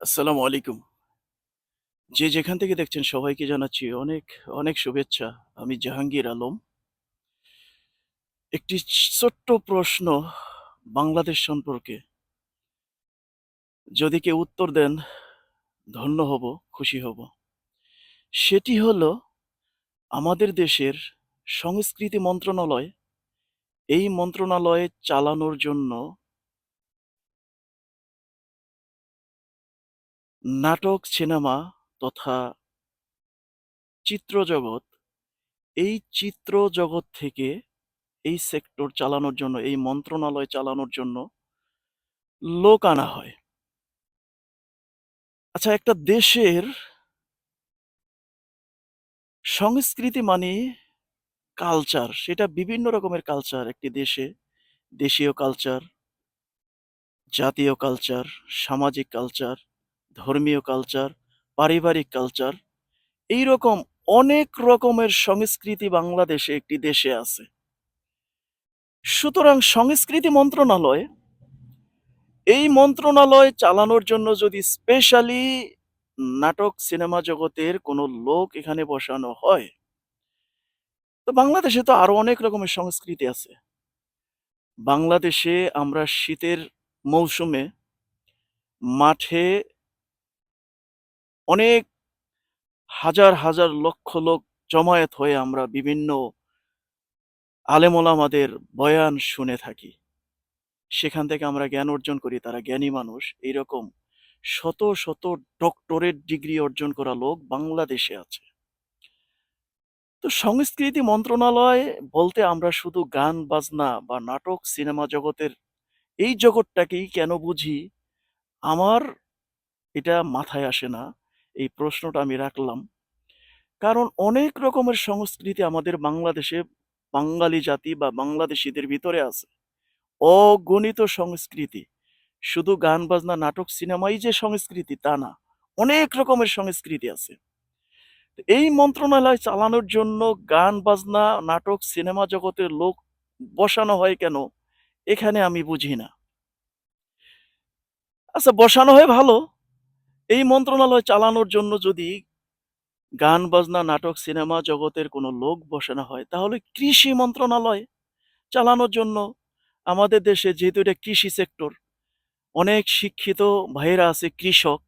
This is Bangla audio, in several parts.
আসসালামু আলাইকুম। যে যেখান থেকে দেখছেন সবাইকে জানাচ্ছি অনেক, অনেক শুভেচ্ছা। আমি জাহাঙ্গীর আলম। একটি ছোট্ট প্রশ্ন বাংলাদেশ সম্পর্কে। যদি কেউ উত্তর দেন, ধন্য হব, খুশি হব। সেটি হলো আমাদের দেশের সংস্কৃতি মন্ত্রণালয়, এই মন্ত্রণালয় চালানোর জন্য নাটক, সিনেমা তথা চিত্র জগৎ, এই চিত্র জগৎ থেকে এই সেক্টর চালানোর জন্য, এই মন্ত্রণালয় চালানোর জন্য লোক আনা হয়। আচ্ছা একটা দেশের সংস্কৃতি মানে কালচার। সেটা বিভিন্ন রকমের কালচার একটি দেশে। দেশীয় কালচার, জাতীয় কালচার, সামাজিক কালচার, ধর্মীয় কালচার, পারিবারিক কালচার। এইরকম অনেক রকমের সংস্কৃতি বাংলাদেশে একটি দেশে আছে। সুতরাং সংস্কৃতি মন্ত্রণালয়, এই মন্ত্রণালয় চালানোর জন্য যদি স্পেশালি নাটক, সিনেমা জগতের কোনো লোক এখানে বসানো হয় তো বাংলাদেশে তো আরও অনেক রকমের সংস্কৃতি আছে। বাংলাদেশে আমরা শীতের মৌসুমে মাঠে অনেক হাজার, হাজার লক্ষ লোক জমায়েত হয়ে আমরা বিভিন্ন আলেম ওলামাদের বয়ান শুনে থাকি। সেখান থেকে আমরা জ্ঞান অর্জন করি, তারা জ্ঞানী মানুষ। এইরকম শত, শত ডক্টরেট ডিগ্রি অর্জন করা লোক বাংলাদেশে আছে। তো সংস্কৃতি মন্ত্রণালয় বলতে আমরা শুধু গান বাজনা বা নাটক, সিনেমা জগতের এই জগৎটাকেই কেন বুঝি? আমার এটা মাথায় আসে না। এই প্রশ্নটা আমি রাখলাম। কারণ অনেক রকমের সংস্কৃতি আমাদের বাংলাদেশে বাঙালি জাতি বা বাংলাদেশীদের ভিতরে আছে। অগণিত সংস্কৃতি। শুধু গান বাজনা, নাটক, সিনেমাই যে সংস্কৃতি তা না। অনেক রকমের সংস্কৃতি আছে। এই মন্ত্রণালয় চালানোর জন্য গান বাজনা, নাটক, সিনেমা জগতের লোক বসানো হয় কেন? এখানে আমি বুঝি না। আচ্ছা বসানো হয় ভালো। এই মন্ত্রণালয় চালানোর জন্য যদি গান বাজনা, নাটক, সিনেমা জগতের কোনো লোক বসে না হয় তাহলে কৃষি মন্ত্রণালয় চালানোর জন্য আমাদের দেশে যেহেতু এটা কৃষি সেক্টর, অনেক শিক্ষিত ভাইয়েরা আছে কৃষক।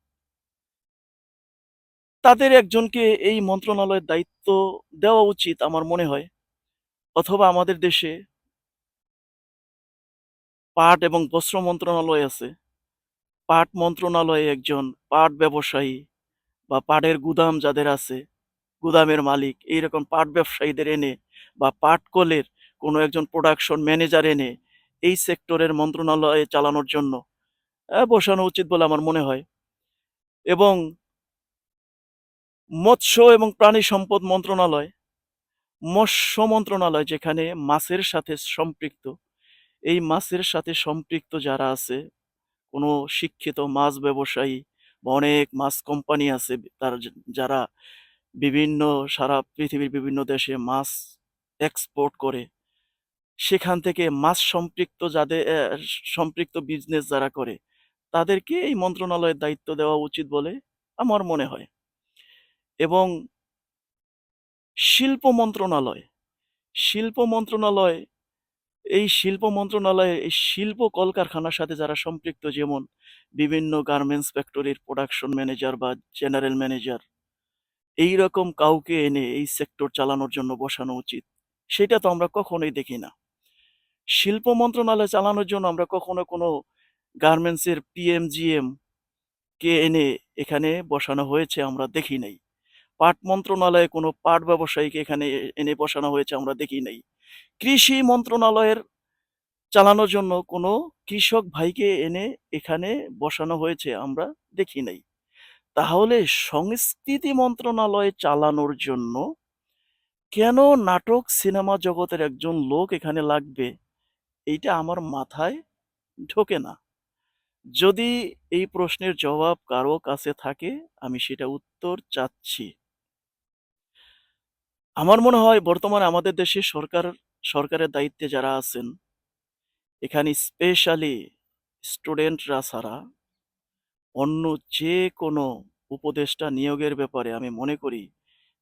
তাদের একজনকে এই মন্ত্রণালয়ের দায়িত্ব দেওয়া উচিত আমার মনে হয়। অথবা আমাদের দেশে পাট এবং বস্ত্র মন্ত্রণালয় আছে। পাট মন্ত্রণালয়ে একজন পাট ব্যবসায়ী বা পাটের গুদাম যাদের আছে, গুদামের মালিক এইরকম পাট ব্যবসায়ীদের এনে বা পাট কলের কোনো একজন প্রোডাকশন ম্যানেজার এনে এই সেক্টরের মন্ত্রণালয়ে চালানোর জন্য বসানো উচিত বলে আমার মনে হয়। এবং মৎস্য এবং প্রাণী সম্পদ মন্ত্রণালয়, মৎস্য মন্ত্রণালয় যেখানে মাছের সাথে সম্পৃক্ত। এই মাছের সাথে সম্পৃক্ত যারা আছে, কোনো শিক্ষিত মাছ ব্যবসায়ী বা অনেক মাছ কোম্পানি আছে তার যারা বিভিন্ন সারা পৃথিবীর বিভিন্ন দেশে মাছ এক্সপোর্ট করে। সেখান থেকে মাছ সম্পৃক্ত যাদের সম্পৃক্ত বিজনেস যারা করে, তাদেরকে এই মন্ত্রণালয়ের দায়িত্ব দেওয়া উচিত বলে আমার মনে হয়। এবং শিল্প মন্ত্রণালয়, শিল্প মন্ত্রণালয়, এই শিল্প মন্ত্রণালয়ে এই শিল্প কলকারখানার সাথে যারা সম্পৃক্ত যেমন বিভিন্ন গার্মেন্টস ফ্যাক্টরির প্রোডাকশন ম্যানেজার বা জেনারেল ম্যানেজার, এইরকম কাউকে এনে এই সেক্টর চালানোর জন্য বসানো উচিত। সেটা তো আমরা কখনোই দেখি না। শিল্প মন্ত্রণালয় চালানোর জন্য আমরা কখনো কোনো গার্মেন্টসের পিএমজিএম কে এনে এখানে বসানো হয়েছে আমরা দেখি নাই। পাট মন্ত্রণালয়ে কোনো পাট ব্যবসায়ীকে এখানে এনে বসানো হয়েছে আমরা দেখি নাই। কৃষি মন্ত্রণালয়ের চালানোর জন্য কোনো কৃষক ভাইকে এনে এখানে বসানো হয়েছে আমরা দেখি নাই। তাহলে সংস্কৃতি মন্ত্রণালয় চালানোর জন্য কেন নাটক, সিনেমা জগতের একজন লোক এখানে লাগবে? এইটা আমার মাথায় ঢোকে না। যদি এই প্রশ্নের জবাব কারও কাছে থাকে আমি সেটা উত্তর চাচ্ছি। আমার মনে হয় বর্তমানে আমাদের দেশে সরকার সরকারের দায়িত্বে যারা আছেন, এখানে স্পেশালি স্টুডেন্টরা ছাড়া অন্য যে কোনো উপদেষ্টা নিয়োগের ব্যাপারে আমি মনে করি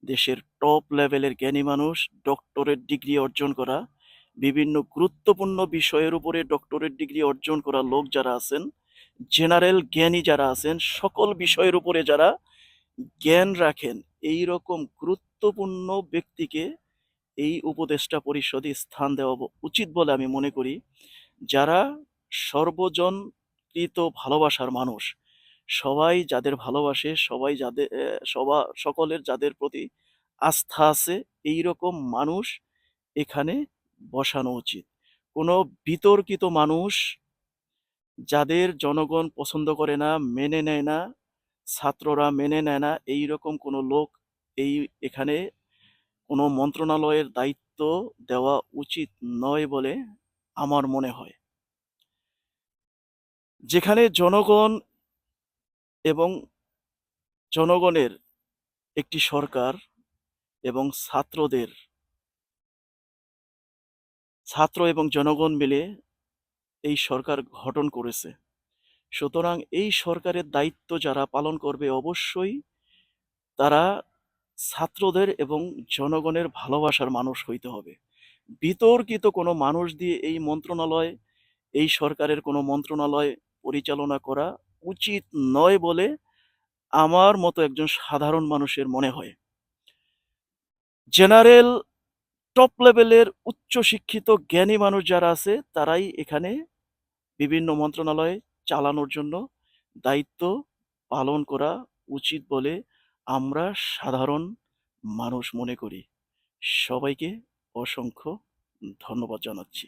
দেশের টপ লেভেলের জ্ঞানী মানুষ ডক্টরেট ডিগ্রি অর্জন করা বিভিন্ন গুরুত্বপূর্ণ বিষয়ের উপরে ডক্টরেট ডিগ্রি অর্জন করা লোক যারা আছেন জেনারেল জ্ঞানী যারা আছেন সকল বিষয়ের উপরে যারা জ্ঞান রাখেন এই রকম গুরুত্বপূর্ণ ব্যক্তিকে এই উপদেষ্টা পরিষদে স্থান দেওয়া উচিত বলে আমি মনে করি। যারা সর্বজনকৃত ভালোবাসার মানুষ, সবাই যাদের ভালোবাসে, সবাই যাদের সবা, সকলের যাদের প্রতি আস্থা আছে এই রকম মানুষ এখানে বসানো উচিত। কোনো বিতর্কিত মানুষ যাদের জনগণ পছন্দ করে না, মেনে নেয় না, ছাত্ররা মেনে নেয় না এই রকম কোনো লোক এই এখানে কোনো মন্ত্রণালয়ের দায়িত্ব দেওয়া উচিত নয় বলে আমার মনে হয়। যেখানে জনগণ এবং জনগণের একটি সরকার এবং ছাত্রদের, ছাত্র এবং জনগণ মিলে এই সরকার গঠন করেছে। সুতরাং এই সরকারের দায়িত্ব যারা পালন করবে অবশ্যই তারা ছাত্রদের এবং জনগণের ভালোবাসার মানুষ হইতে হবে। বিতর্কিত কোনো মানুষ দিয়ে এই মন্ত্রণালয়, এই সরকারের কোনো মন্ত্রণালয় পরিচালনা করা উচিত নয় বলে আমার মতো একজন সাধারণ মানুষের মনে হয়। জেনারেল, টপ লেভেলের উচ্চ শিক্ষিত জ্ঞানী মানুষ যারা আছে, তারাই এখানে বিভিন্ন মন্ত্রণালয় চালানোর জন্য দায়িত্ব পালন করা উচিত বলে আমরা সাধারণ মানুষ মনে করি। সবাইকে অসংখ্য ধন্যবাদ জানাচ্ছি।